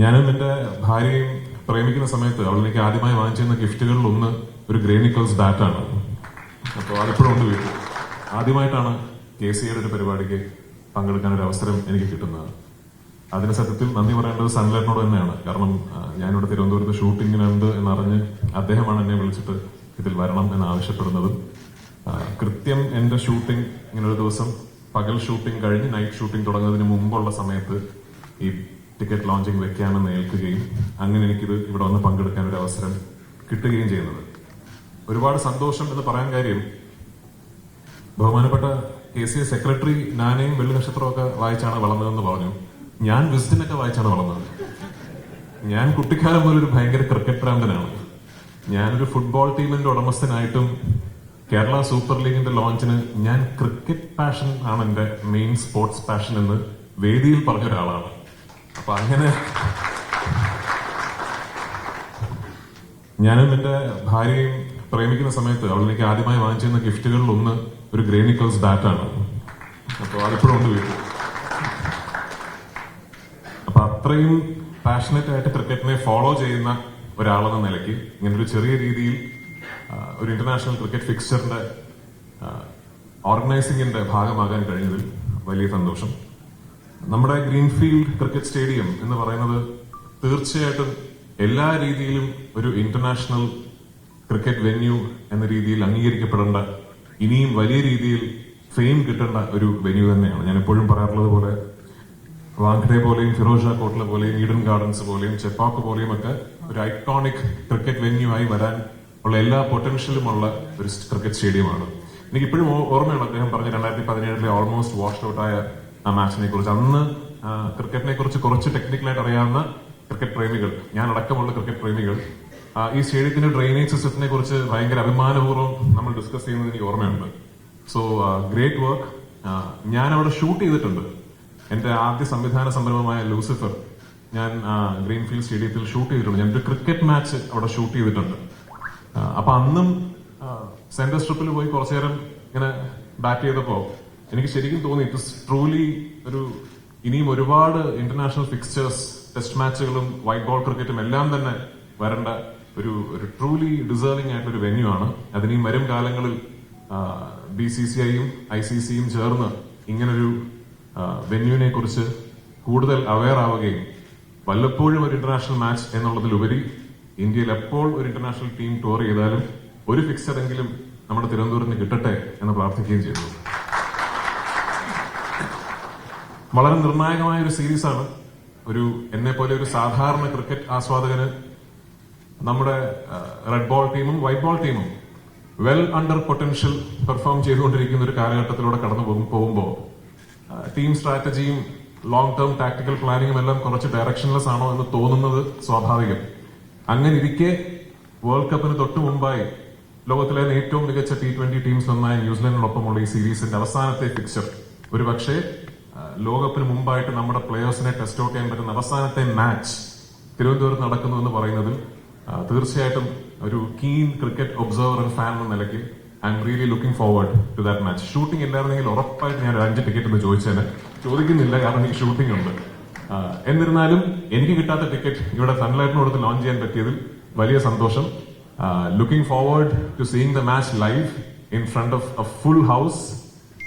ഞാനും എന്റെ ഭാര്യയും പ്രേമിക്കുന്ന സമയത്ത് അവൾ എനിക്ക് ആദ്യമായി വാങ്ങിച്ചിരുന്ന ഗിഫ്റ്റുകളിൽ ഒന്ന് ഒരു ഗ്രേ ബാറ്റ് ബാറ്റാണ് അപ്പോൾ അതിപ്പോഴും ഉണ്ട് വീട്ടിൽ. ആദ്യമായിട്ടാണ് കെ സിയുടെ ഒരു പരിപാടിക്ക് പങ്കെടുക്കാൻ ഒരു അവസരം എനിക്ക് കിട്ടുന്നത്. അതിന് സത്യത്തിൽ നന്ദി പറയേണ്ടത് സൺലൈറ്റിനോട് തന്നെയാണ്. കാരണം ഞാനിവിടെ തിരുവനന്തപുരത്ത് ഷൂട്ടിങ്ങിനുണ്ട് എന്നറിഞ്ഞ് അദ്ദേഹമാണ് എന്നെ വിളിച്ചിട്ട് ഇതിൽ വരണം എന്ന് ആവശ്യപ്പെടുന്നത്. കൃത്യം എന്റെ ഷൂട്ടിംഗ് ഇങ്ങനൊരു ദിവസം പകൽ ഷൂട്ടിംഗ് കഴിഞ്ഞ് നൈറ്റ് ഷൂട്ടിംഗ് തുടങ്ങുന്നതിന് മുമ്പുള്ള സമയത്ത് ഈ ടിക്കറ്റ് ലോഞ്ചിങ് വെക്കാമെന്ന് ഏൽക്കുകയും അങ്ങനെ എനിക്കിത് ഇവിടെ വന്ന് പങ്കെടുക്കാൻ ഒരു അവസരം കിട്ടുകയും ചെയ്യുന്നത്. ഒരുപാട് സന്തോഷം എന്ന് പറയാൻ കാര്യം ബഹുമാനപ്പെട്ട കെ സി എ സെക്രട്ടറി നാനയും വെള്ളി നക്ഷത്രമൊക്കെ വായിച്ചാണ് വളർന്നതെന്ന് പറഞ്ഞു. ഞാൻ വിസ്റ്റിനൊക്കെ വായിച്ചാണ് വളർന്നത്. ഞാൻ കുട്ടിക്കാലം മുതൽ ഒരു ഭയങ്കര ക്രിക്കറ്റ് പ്രാന്തനാണ് ഞാനൊരു ഫുട്ബോൾ ടീമിന്റെ ഉടമസ്ഥനായിട്ടും കേരള സൂപ്പർ ലീഗിന്റെ ലോഞ്ചിന് ഞാൻ ക്രിക്കറ്റ് പാഷൻ ആണ് എന്റെ മെയിൻ സ്പോർട്സ് പാഷൻ എന്ന് വേദിയിൽ പറഞ്ഞ ഒരാളാണ്. അപ്പൊ അങ്ങനെ ഞാനും എന്റെ ഭാര്യയും പ്രേമിക്കുന്ന സമയത്ത് അവൾ എനിക്ക് ആദ്യമായി വാങ്ങിച്ചിരുന്ന ഗിഫ്റ്റുകളിൽ ഒന്ന് ഒരു ഗ്രേനിക്കൽസ് ബാറ്റ് ആണ് അപ്പോൾ അതിപ്പോഴും ഉണ്ട് വീട്ടിൽ. അപ്പൊ അത്രയും പാഷനറ്റ് ആയിട്ട് ക്രിക്കറ്റിനെ ഫോളോ ചെയ്യുന്ന ഒരാളെന്ന നിലയ്ക്ക് ഇങ്ങനെ ഒരു ചെറിയ രീതിയിൽ ഒരു ഇന്റർനാഷണൽ ക്രിക്കറ്റ് ഫിക്സ്ചറിന്റെ ഓർഗനൈസിംഗിന്റെ ഭാഗമാകാൻ കഴിഞ്ഞതിൽ വലിയ സന്തോഷം. നമ്മുടെ ഗ്രീൻഫീൽഡ് ക്രിക്കറ്റ് സ്റ്റേഡിയം എന്ന് പറയുന്നത് തീർച്ചയായിട്ടും എല്ലാ രീതിയിലും ഒരു ഇന്റർനാഷണൽ ക്രിക്കറ്റ് വെന്യൂ എന്ന രീതിയിൽ അംഗീകരിക്കപ്പെടേണ്ട ഇനിയും വലിയ രീതിയിൽ ഫെയിം കിട്ടേണ്ട ഒരു വെന്യൂ തന്നെയാണ്. ഞാൻ എപ്പോഴും പറയാറുള്ളത് പോലെ വാങ്കഡെ പോലെയും ഫിറോഷ കോട്ട്ല പോലെയും ഈഡൻ ഗാർഡൻസ് പോലെയും ചെപ്പാക്ക് പോലെയും ഒക്കെ ഒരു ഐക്കോണിക് ക്രിക്കറ്റ് വെന്യൂ ആയി വരാൻ ഉള്ള എല്ലാ പൊട്ടൻഷ്യലും ഉള്ള ഒരു ക്രിക്കറ്റ് സ്റ്റേഡിയമാണ്. എനിക്ക് ഇപ്പോഴും ഓർമ്മയാണ് അദ്ദേഹം പറഞ്ഞ രണ്ടായിരത്തി പതിനേഴിലെ ഓൾമോസ്റ്റ് വാഷ് ഔട്ട് ആയ മാച്ചിനെ കുറിച്ച്. അന്ന് ക്രിക്കറ്റിനെ കുറിച്ച് കുറച്ച് ടെക്നിക്കലായിട്ട് അറിയാവുന്ന ക്രിക്കറ്റ് പ്രേമികൾ ഞാൻ അടക്കമുള്ള ക്രിക്കറ്റ് പ്രേമികൾ ഈ സ്റ്റേഡിയത്തിന്റെ ഡ്രെയിനേജ് സിസ്റ്റത്തിനെ കുറിച്ച് ഭയങ്കര അഭിമാനപൂർവം നമ്മൾ ഡിസ്കസ് ചെയ്യുന്നത് എനിക്ക് ഓർമ്മയുണ്ട്. സോ ഗ്രേറ്റ് വർക്ക് ഞാൻ അവിടെ ഷൂട്ട് ചെയ്തിട്ടുണ്ട്. എന്റെ ആദ്യ സംവിധാന സംരംഭമായ ലൂസിഫർ ഞാൻ ഗ്രീൻഫീൽഡ് സ്റ്റേഡിയത്തിൽ ഷൂട്ട് ചെയ്തിട്ടുണ്ട്. ഞാൻ ഒരു ക്രിക്കറ്റ് മാച്ച് അവിടെ ഷൂട്ട് ചെയ്തിട്ടുണ്ട്. അപ്പൊ അന്നും സെന്റർ സ്ട്രിപ്പിൽ പോയി കുറച്ചു നേരം ഇങ്ങനെ ബാറ്റ് ചെയ്തപ്പോ എനിക്ക് ശരിക്കും തോന്നി ഇറ്റ് ട്രൂലി ഒരു ഇനിയും ഒരുപാട് ഇന്റർനാഷണൽ ഫിക്സ്ചേഴ്സ് ടെസ്റ്റ് മാച്ചുകളും വൈറ്റ് ബോൾ ക്രിക്കറ്റും എല്ലാം തന്നെ വരേണ്ട ഒരു ഒരു ട്രൂലി ഡിസേർവിംഗ് ആയിട്ടുള്ള ഒരു വെന്യൂ ആണ്. അതിനീ വരും കാലങ്ങളിൽ ബി സി സി ഐയും ഐ സി സിയും ചേർന്ന് ഇങ്ങനൊരു വെന്യൂവിനെ കുറിച്ച് കൂടുതൽ അവെയർ ആവുകയും വല്ലപ്പോഴും ഒരു ഇന്റർനാഷണൽ മാച്ച് എന്നുള്ളതിലുപരി ഇന്ത്യയിൽ എപ്പോൾ ഒരു ഇന്റർനാഷണൽ ടീം ടൂർ ചെയ്താലും ഒരു ഫിക്സർ എങ്കിലും നമ്മുടെ തിരുവനന്തപുരത്തിന് കിട്ടട്ടെ എന്ന് പ്രാർത്ഥിക്കുകയും ചെയ്യുന്നു. വളരെ നിർണായകമായ ഒരു സീരീസാണ്. ഒരു എന്നെ പോലെ ഒരു സാധാരണ ക്രിക്കറ്റ് ആസ്വാദകന് നമ്മുടെ റെഡ് ബോൾ ടീമും വൈറ്റ് ബോൾ ടീമും വെൽ അണ്ടർ പൊട്ടൻഷ്യൽ പെർഫോം ചെയ്തുകൊണ്ടിരിക്കുന്ന ഒരു കാലഘട്ടത്തിലൂടെ കടന്നു പോകും- പോകുമ്പോൾ ടീം സ്ട്രാറ്റജിയും ലോങ് ടേം ടാക്ടിക്കൽ പ്ലാനിങ്ങും എല്ലാം കുറച്ച് ഡയറക്ഷൻലെസ് ആണോ എന്ന് തോന്നുന്നത് സ്വാഭാവികം. അങ്ങനെ ഇരിക്കെ വേൾഡ് കപ്പിന് തൊട്ടു മുമ്പായി ലോകത്തിലെ ഏറ്റവും മികച്ച ടി ട്വന്റി ടീംസ് ഒന്നായ ന്യൂസിലൻഡിനൊപ്പമുള്ള ഈ സീരീസിന്റെ അവസാനത്തെ ഫിക്സർ ഒരു പക്ഷേ ലോകകപ്പിന് മുമ്പായിട്ട് നമ്മുടെ പ്ലേയേഴ്സിനെ ടെസ്റ്റ് ഔട്ട് ചെയ്യാൻ പറ്റുന്ന അവസാനത്തെ മാച്ച് തിരുവനന്തപുരത്ത് നടക്കുന്നു എന്ന് പറയുന്നതിൽ തീർച്ചയായിട്ടും ഒരു keen cricket observer and fan എന്ന നിലയ്ക്ക് I'm really looking forward to that match shooting ഇല്ലായിരുന്നെങ്കിൽ ഉറപ്പായിട്ട് ഞാൻ ഒരു അഞ്ച് ടിക്കറ്റ് എന്ന് ചോദിച്ചേനെ. ചോദിക്കുന്നില്ല കാരണം എനിക്ക് ഷൂട്ടിംഗ് ഉണ്ട്. എന്നിരുന്നാലും എനിക്ക് കിട്ടാത്ത ടിക്കറ്റ് ഇവിടെ സൺലൈറ്റിന് കൊടുത്ത് ലോഞ്ച് ചെയ്യാൻ പറ്റിയതിൽ വലിയ സന്തോഷം. Looking forward to seeing the match live in front of a full house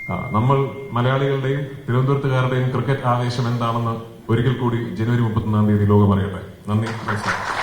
നമ്മൾ മലയാളികളുടെയും തിരുവനന്തപുരത്തുകാരുടെയും ക്രിക്കറ്റ് ആവേശം എന്താണെന്ന് ഒരിക്കൽ കൂടി ജനുവരി മുപ്പത്തൊന്നാം തീയതി ലോകം അറിയട്ടെ. നന്ദി നമസ്കാരം.